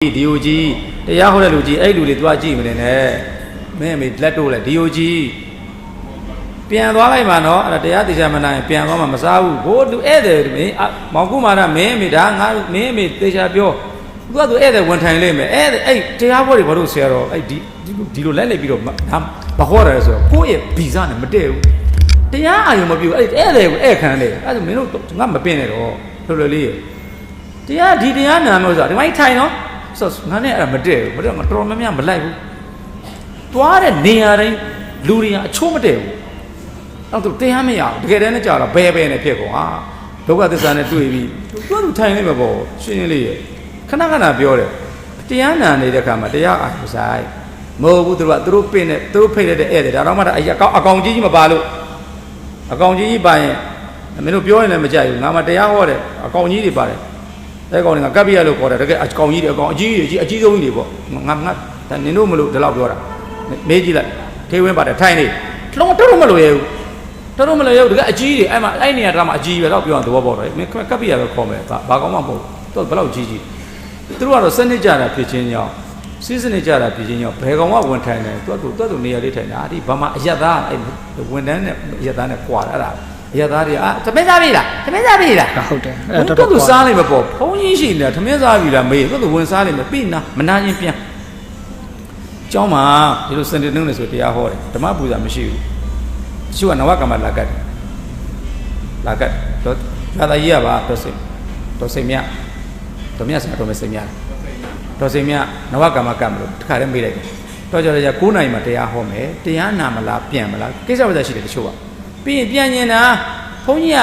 ဒီယိုကြီးတရားဟောတဲ့လူကြီးအဲ့လူတွေသွားကြည့်မနေနဲ့မင်းအမေလက်တို့လဲဒီယိုကြီးပြန်သွားလိုက်မှာနော်အဲ့ဒါတရားတရားမနာရင်ပြန်သွားမှာမစားဘူးဘိုးလူဧည့်သည်မင်းမောင်ကုမာရမင်းအမေဒါငါမင်းအမေတေချာပြောသူကသူဧည့်သည်ဝန်ထိုင်လိမ့်မယ်ဧည့်သည်အဲ့တရားဘောတွေဘာလို့ဆရာတော်အဲ့ဒီဒီလိုလိုက်လိုက်ပြီးတော့ဒါမဟောတယ်ဆိုတော့ကိုယ့်ရဲ့ဗီဇနဲ့မတည့်ဘူးတရားအာရုံမပြုအဲ့ဧည့်သည်ကိုဧည့်ခံတယ်အဲ့ဒါမင်းတို့ငါမပင်နဲ့တော့လွယ်လွယ်လေးတရားဒီတရားနာမျိုးဆိုတာဒီမိုင်းထိုင်နော် ဆိုတော့ငါနဲ့အဲ့ဒါမတည့်ဘူးမတည့်ငါတော်တော်များများမလိုက်ဘူးတွားတဲ့နေရာတိုင်းလူတွေကအချိုးမတည့်ဘူးအဲ့တော့တရားမရဘူးတကယ်တမ်းနဲ့ကြာတော့ဘဲဘဲနဲ့ဖြစ်ကုန်ဟာဒုက္ခသစ္စာနဲ့တွေ့ပြီးသူကသူထိုင်နေမှာပေါ့ရှင်းရှင်းလေးရခဏခဏပြောတယ်တရားနာနေတဲ့ခါမှာတရားအားဆိုင်မဟုတ်ဘူးသူတို့ကသူတို့ပင့်တဲ့သူတို့ဖိတ်တဲ့ဧည့်သည်ဒါတော့မှဒါအကောင်အကောင်ကြီးကြီးမပါလို့အကောင်ကြီးကြီးပါရင်မင်းတို့ပြောရင်လည်းမကြိုက်ဘူးငါမှတရားဟောတယ်အကောင်ကြီးတွေပါတယ် အဲကောင်တွေကကပ်ပြရလို့ခေါ်တယ်တကယ်အကောင်ကြီးတွေအကောင်အကြီးကြီးအကြီးဆုံးကြီးတွေပေါ့ငါငါဒါနင်တို့မလို့ဒီလောက်ပြောတာမေးကြည့်လိုက်ထေဝင်းပါတယ်ထိုင်နေလုံးတော်တော်မလို့ရဘူးတော်တော်မလို့ရဘူးတကယ်အကြီးတွေအဲ့မှာအဲ့နေရာတမှာအကြီးပဲတော့ပြောအောင်သဘောပေါက်တယ်မင်းကပ်ပြရပဲခေါ်မယ်ဘာကောင်းမှမဟုတ်တော့ဘယ်လောက်ကြီးကြီးသူတို့ကတော့စနစ်ကြတာဖြစ်ချင်းကြောင့်စီးစနစ်ကြတာဖြစ်ချင်းကြောင့်ဘယ်ကောင်မှဝန်ထိုင်တယ်သူကသူသူနေရာလေးထိုင်တာဒီဘာမှအယက်သားအဲ့ဝန်တန်းနဲ့အယက်သားနဲ့ကွာတာအဲ့ဒါ အယက်သားတွေအာသမင်းစားပြီလားသမင်းစားပြီလားဟုတ်တယ်အဲ့အဲ့တော့တော့သူတော်စားလိုက်မပေါ့ဘုံကြီးရှိနေတာသမင်းစားပြီလားမေးသူကဝင်စားလိုက်မပြီနာမနာချင်းပြန်ကျောင်းမှာဒီလိုစင်တင်နေဆိုတရားဟောတယ်ဓမ္မပူဇာမရှိဘူးတချို့ကနဝကမ္မလာကတ်လာကတ်တော့ဘာသာရေးရပါတော့စိတော့စိမြတော့မြတ်ဆရာတော်မစိမြတော့စိမြနဝကမ္မကတ်မလို့တခါတည်းမေးလိုက်တယ်တော့ကြတော့じゃ9နိုင်မှာတရားဟောမယ်တရားနာမလားပြန်မလားကိစ္စဝဇ္ဇရှိတယ်တချို့က ပြီးရင်ပြန်ညင်တာဘုန်းကြီးက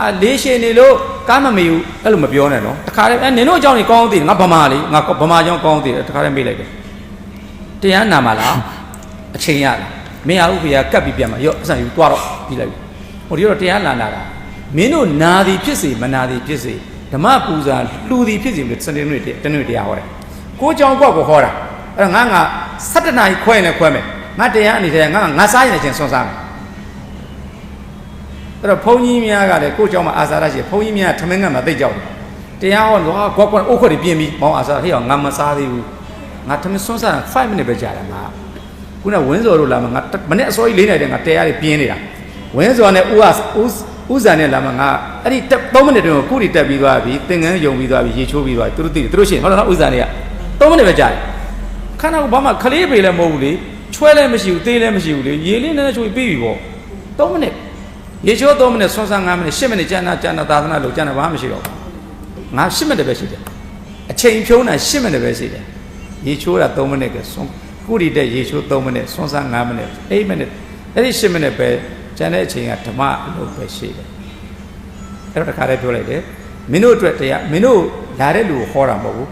အာလေးရှင်နေလို့ကားမမေဘူးအဲ့လိုမပြောနဲ့နော်တခါတည်းအဲနင်တို့အကြောင်းကြီးကောင်းအောင်သိတယ်ငါဗမာလေငါဗမာကြောင်းကောင်းအောင်သိတယ်တခါတည်းမေးလိုက်တယ်တရားနာမှာလားအချိန်ရလားမင်းအားဥဖေကကတ်ပြီးပြန်မှာရော့အဆန်ယူသွားတော့ပြီးလိုက်ဟိုဒီတော့တရားလာနာတာမင်းတို့နာသည်ဖြစ်စေမနာသည်ဖြစ်စေဓမ္မပူဇာလှူသည်ဖြစ်စေစနေနေ့တနေ့တရားဟောတယ်ကိုကြောင်ကောက်ကိုဟောတာအဲ့ငါငါ7နာရီခွဲရင်လည်းခွဲမယ်ငါတရားအနေနဲ့ငါငါစားရင်လည်းချင်းစွန့်စားမယ် အဲ့တော့ဘုန်းကြီးများကလည်းကိုယ့်ကျောင်းမှာအာစာရရှိဘုန်းကြီးများထမင်းကမသိကြဘူးတရားဟောတော့ကွက်ကွက်အုတ်ခွက်တွေပြင်ပြီးမောင်အာစာဟေ့အောင်ငါမစားသေးဘူးငါထမင်းစွန်းစား5မိနစ်ပဲကြာတယ်ငါခုနဝင်းစော်တို့လာမှာငါမနေ့အစောကြီး၄နိုင်တယ်ငါတရားတွေပြင်းနေတာဝင်းစော်နဲ့ဦးဦးဦးဇာနဲ့လာမှာငါအဲ့ဒီ3မိနစ်တွင်းကိုခုတွေတက်ပြီးသွားပြီသင်္ကန်းယုံပြီးသွားပြီရေချိုးပြီးသွားပြီသူတို့သိတယ်သူတို့ရှင်းဟုတ်လားဦးဇာနဲ့က3မိနစ်ပဲကြာတယ်ခန္ဓာကိုဘာမှခလေးပေလည်းမဟုတ်ဘူးလေချွဲလည်းမရှိဘူးသေးလည်းမရှိဘူးလေရေလေးနဲ့ချိုးပြီးပြီပေါ့3မိနစ် ရေချိုး3 minute ဆွန်းစား5 minute 10 minute ကြာနာကြာနာသာသနာလို့ကြာနာဘာမှမရှိတော့ဘူးငါ10 minute ပဲရှိတယ်အချိန်ဖြုံးတာ10 minute ပဲရှိတယ်ရေချိုးတာ3မိနစ်ကဆွန်းကုရီတက်ရေချိုး3မိနစ်ဆွန်းစား5မိနစ်8မိနစ်အဲ့ဒီ10မိနစ်ပဲကျန်တဲ့အချိန်ကဓမ္မအလုပ်ပဲရှိတယ်အဲ့တော့တခါတည်းပြောလိုက်တယ်မင်းတို့အတွက်တရားမင်းတို့လာတဲ့လူကိုဟောတာမဟုတ်ဘူး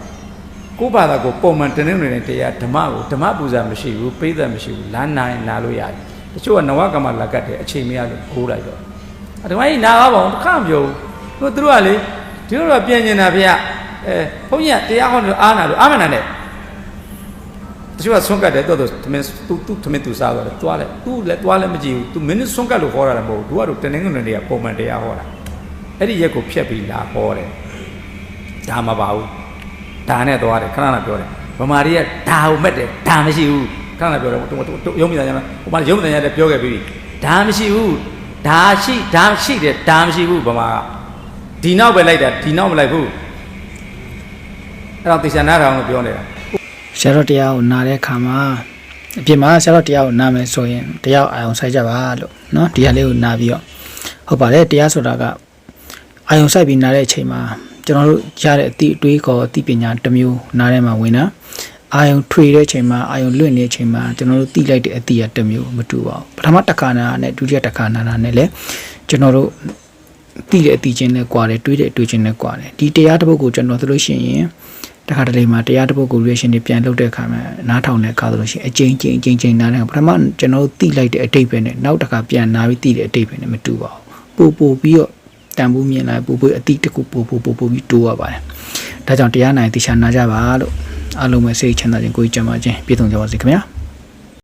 ကိုယ့်ဘာသာကိုပုံမှန်တင်းနေနေတဲ့တရားဓမ္မကိုဓမ္မပူဇာမရှိဘူးပိဋကမရှိဘူးလာနိုင်လာလို့ရတယ် တချို့ကနဝကမ္မလက်ကတ်တယ်အချိန်မရလို့ခိုးလိုက်တော့အဓမ္မကြီးနာပါအောင်တစ်ခါမပြောဘူးသူတို့ကလေဒီလိုတော့ပြင်နေတာဗျအဲဘုန်းကြီးကတရားဟောလို့အားနာလို့အာမနာနဲ့တချို့ကဆွန့်ကတ်တယ်တော်တော်သမင်းသူသူသမင်းသူစားတော့တယ်သွားလဲသူလည်းသွားလည်းမကြည့်ဘူးသူမင်းနဲ့ဆွန့်ကတ်လို့ဟောတာလည်းမဟုတ်ဘူးသူကတော့တနင်္ဂနွေနေ့ကပုံမှန်တရားဟောတာအဲ့ဒီရက်ကိုဖြတ်ပြီးလာဟောတယ်ဒါမပါဘူးဒါနဲ့သွားတယ်ခဏခဏပြောတယ်ဗမာတွေကဒါကိုမက်တယ်ဒါမရှိဘူး ခဏလည်းပြောတယ်ရုံးမိသားရမ်းဟိုမှာရုံးမိသားရလည်းပြောခဲ့ပြီးပြီဒါမရှိဘူးဒါရှိဒါရှိတယ်ဒါမရှိဘူးဗမာကဒီနောက်ပဲလိုက်တာဒီနောက်မလိုက်ဘူးအဲ့တော့တေချာနာတော်ကပြောနေတာဆရာတော်တရားကိုနားတဲ့အခါမှာအပြင်မှာဆရာတော်တရားကိုနားမယ်ဆိုရင်တရားအာယုံဆိုင်ကြပါလို့နော်တရားလေးကိုနားပြီးတော့ဟုတ်ပါတယ်တရားဆိုတာကအာယုံဆိုင်ပြီးနားတဲ့အချိန်မှာကျွန်တော်တို့ရတဲ့အသည့်အတွေးကောအသိပညာတစ်မျိုးနားထဲမှာဝင်တာ အာယုံထွေတဲ့အချိန်မှာအာယုံလွင့်နေတဲ့အချိန်မှာကျွန်တော်တို့သိလိုက်တဲ့အသည့်ရတစ်မျိုးမတူပါဘူးပထမတစ်ခါနာနဲ့ဒုတိယတစ်ခါနာနာနဲ့လည်းကျွန်တော်တို့သိတဲ့အသည့်ချင်းနဲ့ကြွားတယ်တွေးတဲ့အတွေးချင်းနဲ့ကြွားတယ်ဒီတရားတစ်ပုဒ်ကိုကျွန်တော်သလို့ရှိရင်တခါတလေမှာတရားတစ်ပုဒ်ကို reaction တွေပြန်လုပ်တဲ့အခါမှာနားထောင်တဲ့အခါဆိုလို့ရှိရင်အကျဉ်းချင်းအကျဉ်းချင်းနားတယ်ပထမကျွန်တော်တို့တိလိုက်တဲ့အတိတ်ပဲနဲ့နောက်တစ်ခါပြန်နားပြီးတိတဲ့အတိတ်ပဲနဲ့မတူပါဘူးပို့ပို့ပြီးတော့တန်ဖိုးမြင်လာပို့ပို့အတိတ်တစ်ခုပို့ပို့ပို့ပို့ပြီးတိုးရပါတယ် ဒါကြောင့်တရားနိုင်တေချာနာကြပါလို့အားလုံးပဲစိတ်ချမ်းသာခြင်းကိုယ်ကြံပါခြင်းပြည့်စုံကြပါစေခင်ဗျာ